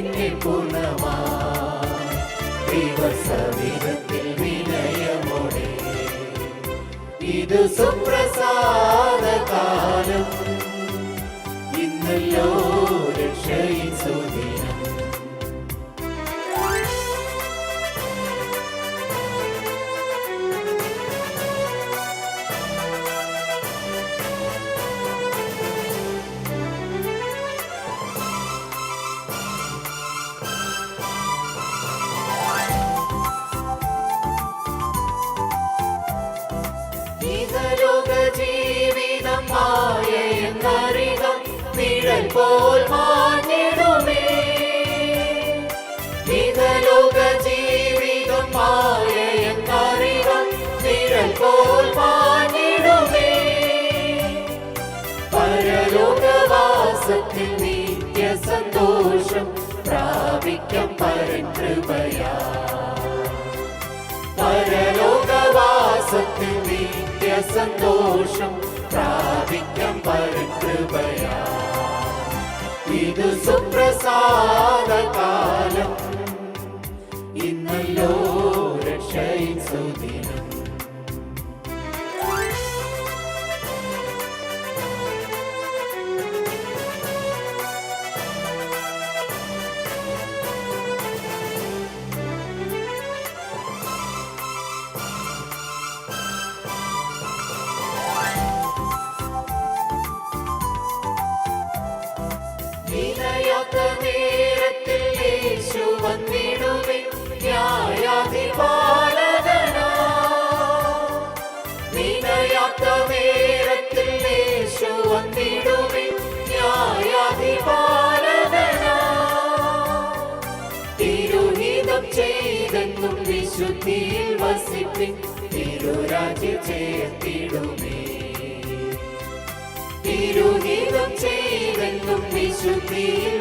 നിന്നെ പൂർണമാ. ദൈവസവിധത്തിൽ വിനയമോടെ. ഇത് സുപ്രസാദ കാലം ഇന്നല്ലോ രക്ഷയിൻ மின்னல் போல் மாற்றிடுமே இதலோக ஜீவிதம் மாயையின் அறிவம். நிழல் போல் மாற்றிடுமே பரலோக வாசத்தில் நித்திய சந்தோஷம் பிராபிக்கும் பரிகிருபையா பரலோக வாசத்தில் நித்திய சந்தோஷம் பிராபிக்கும் பரிகிருபையா ഇത് സുപ്രസാദ കാലം ഇന്നല്ലോ രക്ഷയിൻ സുദിനം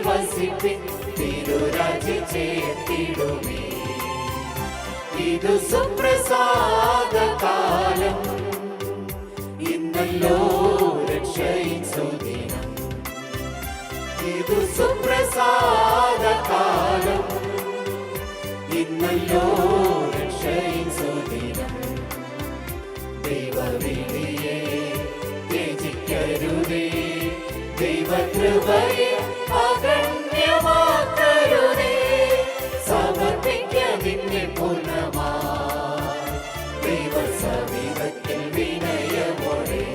വസിപ്പിൻ തിരുരാജ്യ ചേർത്തിടുമേ ഇത് ഇന്നല്ലോ ഇത് സുപ്രസാദ ദൈവകൃപയെ അഗണ്യമാക്കരുതേ. സമർപ്പിക്ക നിന്നെ പൂർണമാ ദൈവസവിധത്തിൽ വിനയമോടെ.